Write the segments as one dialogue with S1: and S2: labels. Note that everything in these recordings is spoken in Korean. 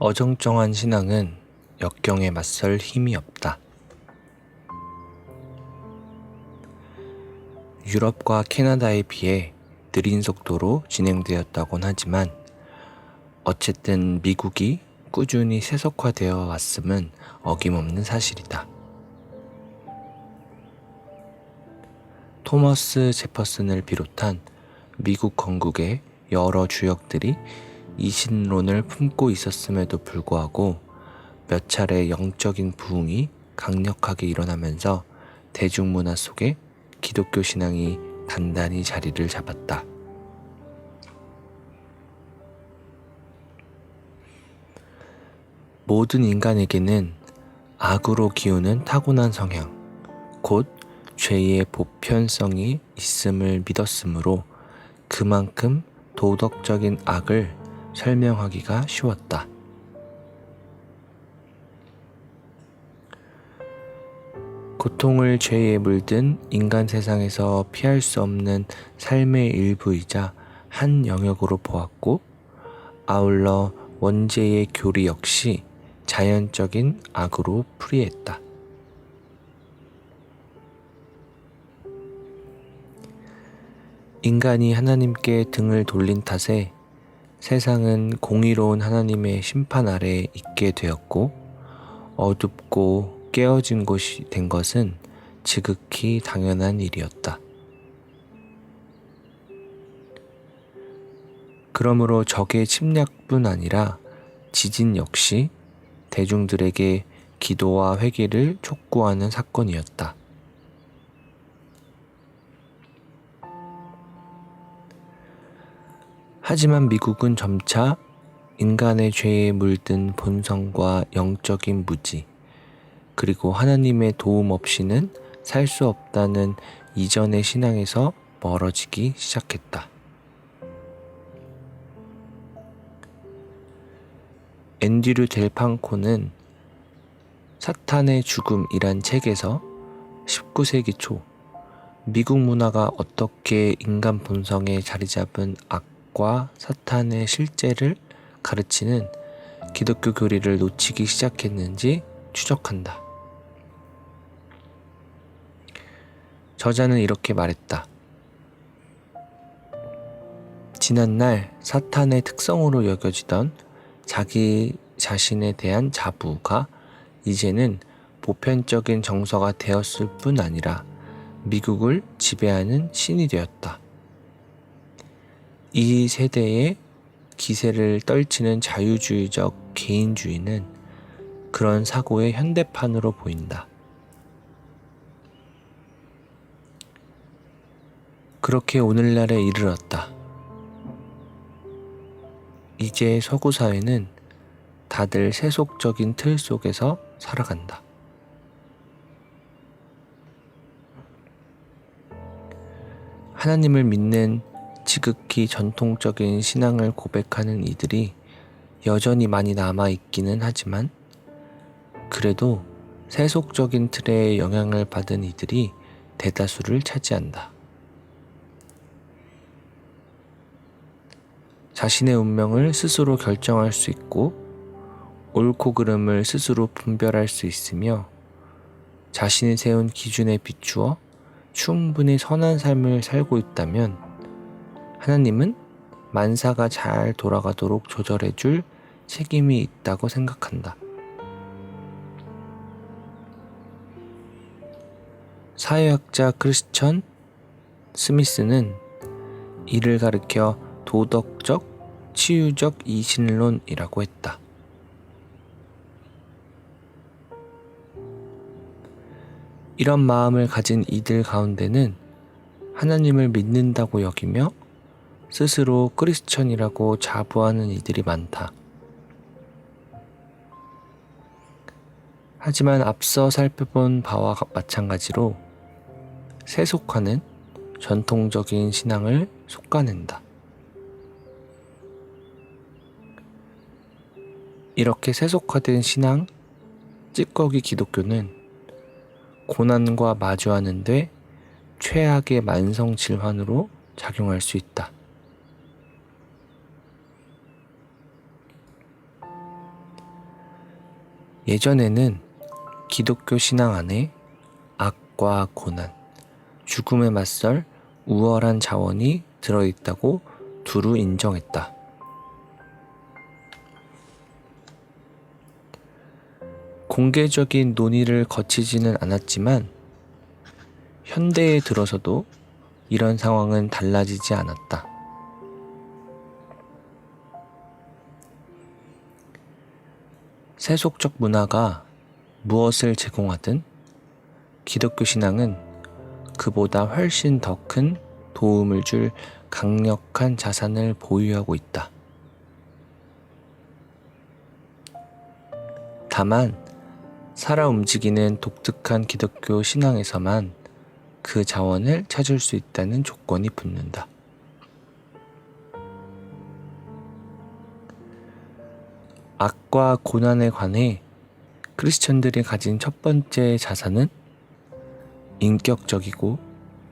S1: 어정쩡한 신앙은 역경에 맞설 힘이 없다. 유럽과 캐나다에 비해 느린 속도로 진행되었다곤 하지만 어쨌든 미국이 꾸준히 세속화되어 왔음은 어김없는 사실이다. 토머스 제퍼슨을 비롯한 미국 건국의 여러 주역들이 이신론을 품고 있었음에도 불구하고 몇 차례 영적인 부흥이 강력하게 일어나면서 대중문화 속에 기독교 신앙이 단단히 자리를 잡았다. 모든 인간에게는 악으로 기우는 타고난 성향, 곧 죄의 보편성이 있음을 믿었으므로 그만큼 도덕적인 악을 설명하기가 쉬웠다. 고통을 죄에 물든 인간 세상에서 피할 수 없는 삶의 일부이자 한 영역으로 보았고, 아울러 원죄의 교리 역시 자연적인 악으로 풀이했다. 인간이 하나님께 등을 돌린 탓에 세상은 공의로운 하나님의 심판 아래 있게 되었고 어둡고 깨어진 곳이 된 것은 지극히 당연한 일이었다. 그러므로 적의 침략뿐 아니라 지진 역시 대중들에게 기도와 회개를 촉구하는 사건이었다. 하지만 미국은 점차 인간의 죄에 물든 본성과 영적인 무지, 그리고 하나님의 도움 없이는 살 수 없다는 이전의 신앙에서 멀어지기 시작했다. 앤드류 델팡코는 사탄의 죽음이란 책에서 19세기 초 미국 문화가 어떻게 인간 본성에 자리 잡은 악 과 사탄의 실제를 가르치는 기독교 교리를 놓치기 시작했는지 추적한다. 저자는 이렇게 말했다. 지난날 사탄의 특성으로 여겨지던 자기 자신에 대한 자부가 이제는 보편적인 정서가 되었을 뿐 아니라 미국을 지배하는 신이 되었다. 이 세대의 기세를 떨치는 자유주의적 개인주의는 그런 사고의 현대판으로 보인다. 그렇게 오늘날에 이르렀다. 이제 서구 사회는 다들 세속적인 틀 속에서 살아간다. 하나님을 믿는 지극히 전통적인 신앙을 고백하는 이들이 여전히 많이 남아 있기는 하지만 그래도 세속적인 틀에 영향을 받은 이들이 대다수를 차지한다. 자신의 운명을 스스로 결정할 수 있고 옳고 그름을 스스로 분별할 수 있으며 자신이 세운 기준에 비추어 충분히 선한 삶을 살고 있다면 하나님은 만사가 잘 돌아가도록 조절해 줄 책임이 있다고 생각한다. 사회학자 크리스천 스미스는 이를 가리켜 도덕적, 치유적 이신론이라고 했다. 이런 마음을 가진 이들 가운데는 하나님을 믿는다고 여기며 스스로 크리스천이라고 자부하는 이들이 많다. 하지만 앞서 살펴본 바와 마찬가지로 세속화는 전통적인 신앙을 속가낸다. 이렇게 세속화된 신앙, 찌꺼기 기독교는 고난과 마주하는데 최악의 만성 질환으로 작용할 수 있다. 예전에는 기독교 신앙 안에 악과 고난, 죽음에 맞설 우월한 자원이 들어있다고 두루 인정했다. 공개적인 논의를 거치지는 않았지만 현대에 들어서도 이런 상황은 달라지지 않았다. 세속적 문화가 무엇을 제공하든 기독교 신앙은 그보다 훨씬 더 큰 도움을 줄 강력한 자산을 보유하고 있다. 다만, 살아 움직이는 독특한 기독교 신앙에서만 그 자원을 찾을 수 있다는 조건이 붙는다. 악과 고난에 관해 크리스천들이 가진 첫 번째 자산은 인격적이고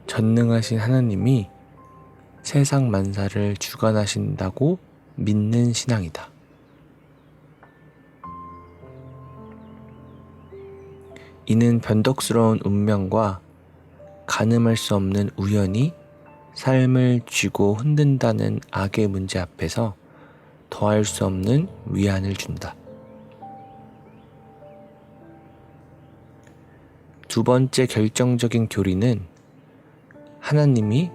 S1: 전능하신 하나님이 세상 만사를 주관하신다고 믿는 신앙이다. 이는 변덕스러운 운명과 가늠할 수 없는 우연이 삶을 쥐고 흔든다는 악의 문제 앞에서 더할 수 없는 위안을 준다. 두 번째 결정적인 교리는 하나님이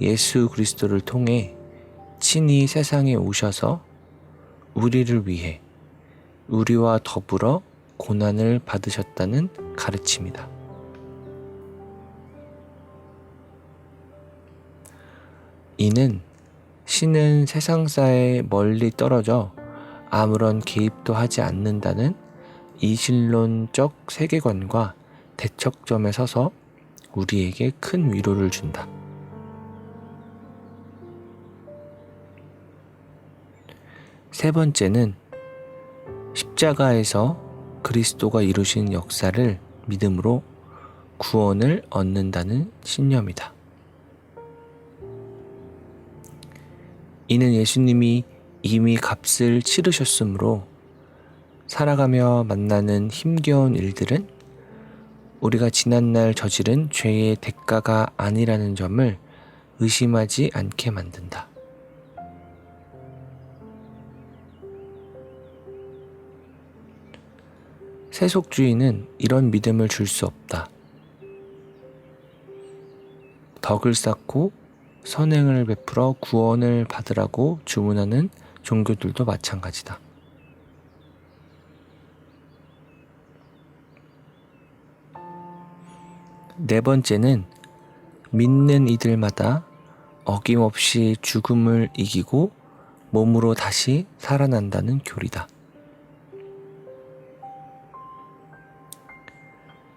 S1: 예수 그리스도를 통해 친히 세상에 오셔서 우리를 위해 우리와 더불어 고난을 받으셨다는 가르침이다. 이는 신은 세상사에 멀리 떨어져 아무런 개입도 하지 않는다는 이신론적 세계관과 대척점에 서서 우리에게 큰 위로를 준다. 세 번째는 십자가에서 그리스도가 이루신 역사를 믿음으로 구원을 얻는다는 신념이다. 이는 예수님이 이미 값을 치르셨으므로 살아가며 만나는 힘겨운 일들은 우리가 지난날 저지른 죄의 대가가 아니라는 점을 의심하지 않게 만든다. 세속주의는 이런 믿음을 줄 수 없다. 덕을 쌓고 선행을 베풀어 구원을 받으라고 주문하는 종교들도 마찬가지다. 네 번째는 믿는 이들마다 어김없이 죽음을 이기고 몸으로 다시 살아난다는 교리다.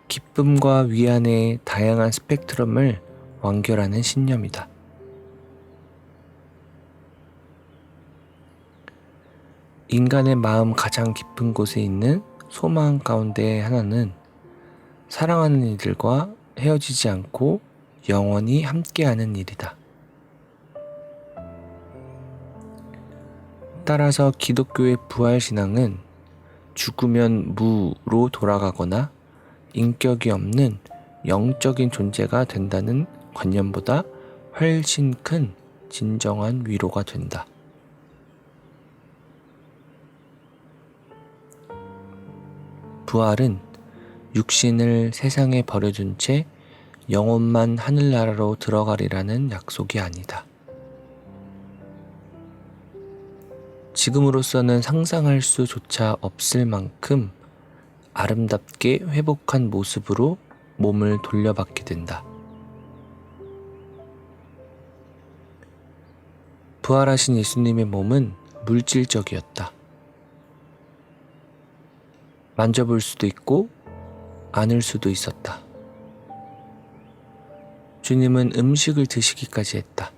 S1: 기쁨과 위안의 다양한 스펙트럼을 완결하는 신념이다. 인간의 마음 가장 깊은 곳에 있는 소망 가운데 하나는 사랑하는 이들과 헤어지지 않고 영원히 함께하는 일이다. 따라서 기독교의 부활 신앙은 죽으면 무로 돌아가거나 인격이 없는 영적인 존재가 된다는 관념보다 훨씬 큰 진정한 위로가 된다. 부활은 육신을 세상에 버려둔 채 영혼만 하늘나라로 들어가리라는 약속이 아니다. 지금으로서는 상상할 수조차 없을 만큼 아름답게 회복한 모습으로 몸을 돌려받게 된다. 부활하신 예수님의 몸은 물질적이었다. 만져볼 수도 있고 안을 수도 있었다. 주님은 음식을 드시기까지 했다.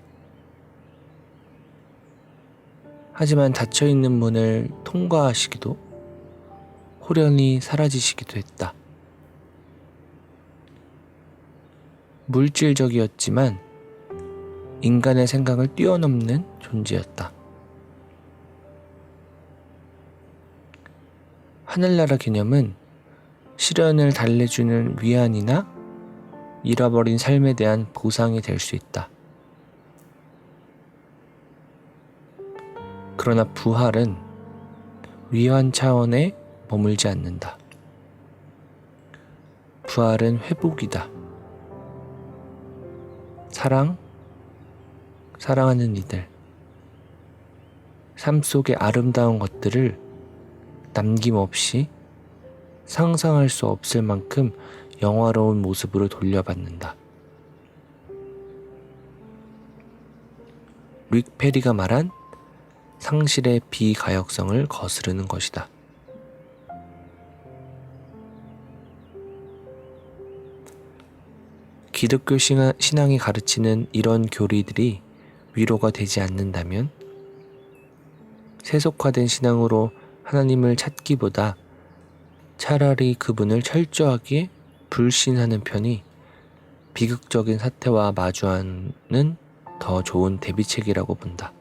S1: 하지만 닫혀 있는 문을 통과하시기도 호련히 사라지시기도 했다. 물질적이었지만 인간의 생각을 뛰어넘는 존재였다. 하늘나라 개념은 시련을 달래주는 위안이나 잃어버린 삶에 대한 보상이 될 수 있다. 그러나 부활은 위안 차원에 머물지 않는다. 부활은 회복이다. 사랑, 사랑하는 이들, 삶 속의 아름다운 것들을 남김없이 상상할 수 없을 만큼 영화로운 모습으로 돌려받는다. 릭 페리가 말한 상실의 비가역성을 거스르는 것이다. 기독교 신앙- 신앙이 가르치는 이런 교리들이 위로가 되지 않는다면 세속화된 신앙으로 하나님을 찾기보다 차라리 그분을 철저하게 불신하는 편이 비극적인 사태와 마주하는 더 좋은 대비책이라고 본다.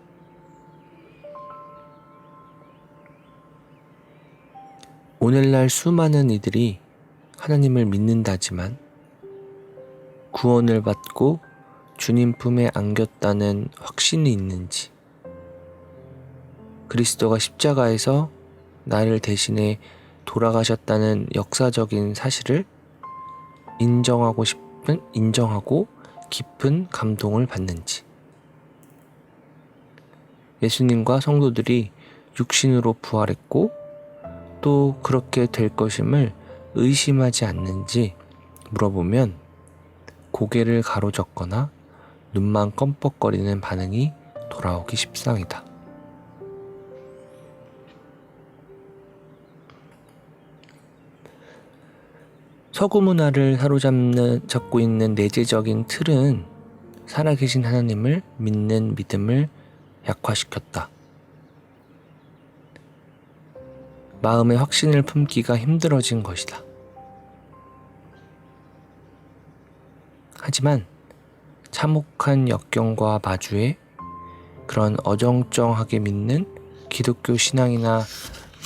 S1: 오늘날 수많은 이들이 하나님을 믿는다지만 구원을 받고 주님 품에 안겼다는 확신이 있는지 그리스도가 십자가에서 나를 대신해 돌아가셨다는 역사적인 사실을 인정하고 싶은 인정하고 깊은 감동을 받는지 예수님과 성도들이 육신으로 부활했고 또 그렇게 될 것임을 의심하지 않는지 물어보면 고개를 가로젓거나 눈만 껌뻑거리는 반응이 돌아오기 십상이다. 서구 문화를 사로잡는 잡고 있는 내재적인 틀은 살아계신 하나님을 믿는 믿음을 약화시켰다. 마음의 확신을 품기가 힘들어진 것이다. 하지만 참혹한 역경과 마주해 그런 어정쩡하게 믿는 기독교 신앙이나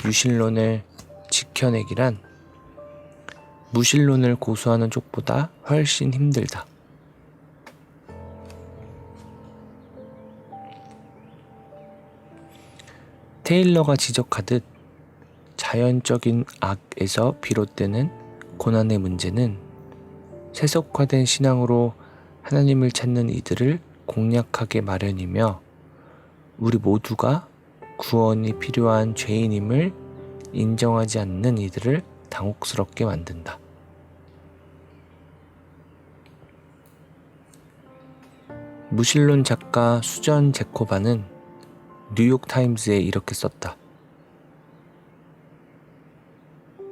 S1: 유신론을 지켜내기란 무신론을 고수하는 쪽보다 훨씬 힘들다. 테일러가 지적하듯 자연적인 악에서 비롯되는 고난의 문제는 세속화된 신앙으로 하나님을 찾는 이들을 공략하게 마련이며 우리 모두가 구원이 필요한 죄인임을 인정하지 않는 이들을 당혹스럽게 만든다. 무신론 작가 수전 제코바는 뉴욕타임즈에 이렇게 썼다.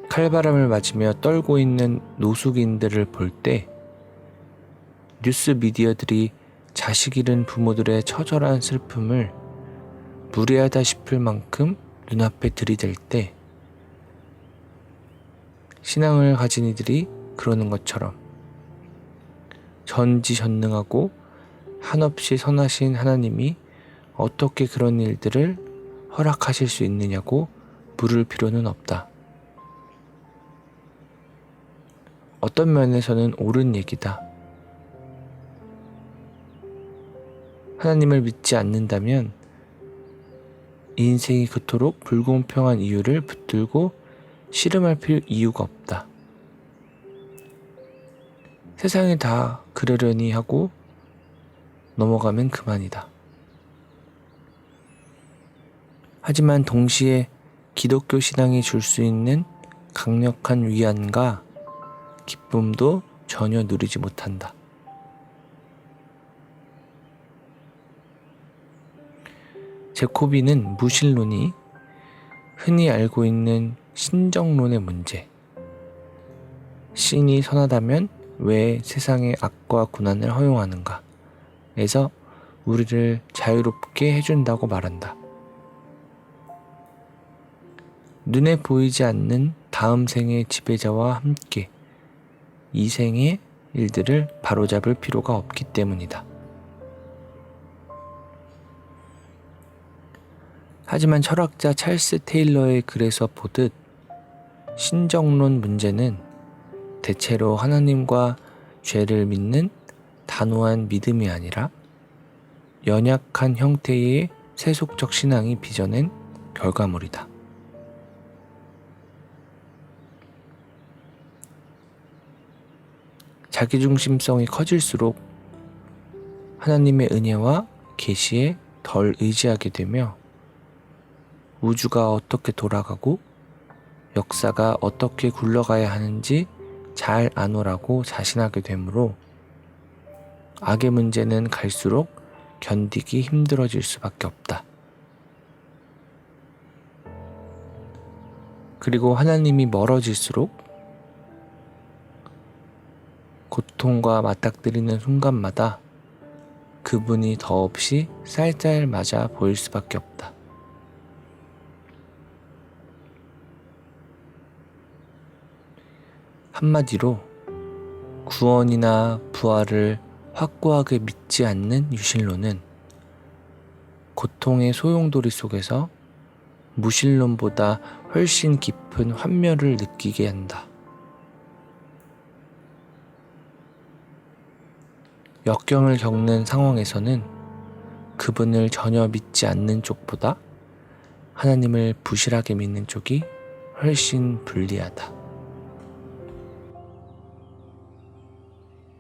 S1: 칼바람을 맞으며 떨고 있는 노숙인들을 볼 때 뉴스 미디어들이 자식 잃은 부모들의 처절한 슬픔을 무례하다 싶을 만큼 눈앞에 들이댈 때 신앙을 가진 이들이 그러는 것처럼 전지전능하고 한없이 선하신 하나님이 어떻게 그런 일들을 허락하실 수 있느냐고 물을 필요는 없다. 어떤 면에서는 옳은 얘기다. 하나님을 믿지 않는다면 인생이 그토록 불공평한 이유를 붙들고 씨름할 필요 이유가 없다. 세상이 다 그러려니 하고 넘어가면 그만이다. 하지만 동시에 기독교 신앙이 줄 수 있는 강력한 위안과 기쁨도 전혀 누리지 못한다. 제코비는 무신론이 흔히 알고 있는 신정론의 문제, 신이 선하다면 왜 세상의 악과 고난을 허용하는가? 에서 우리를 자유롭게 해준다고 말한다. 눈에 보이지 않는 다음 생의 지배자와 함께 이 생의 일들을 바로잡을 필요가 없기 때문이다. 하지만 철학자 찰스 테일러의 글에서 보듯 신정론 문제는 대체로 하나님과 죄를 믿는 단호한 믿음이 아니라 연약한 형태의 세속적 신앙이 빚어낸 결과물이다. 자기중심성이 커질수록 하나님의 은혜와 계시에 덜 의지하게 되며 우주가 어떻게 돌아가고 역사가 어떻게 굴러가야 하는지 잘 아노라고 자신하게 되므로 악의 문제는 갈수록 견디기 힘들어질 수밖에 없다. 그리고 하나님이 멀어질수록 고통과 맞닥뜨리는 순간마다 그분이 더없이 쌀쌀 맞아 보일 수밖에 없다. 한마디로 구원이나 부활을 확고하게 믿지 않는 유신론은 고통의 소용돌이 속에서 무신론보다 훨씬 깊은 환멸을 느끼게 한다. 역경을 겪는 상황에서는 그분을 전혀 믿지 않는 쪽보다 하나님을 부실하게 믿는 쪽이 훨씬 불리하다.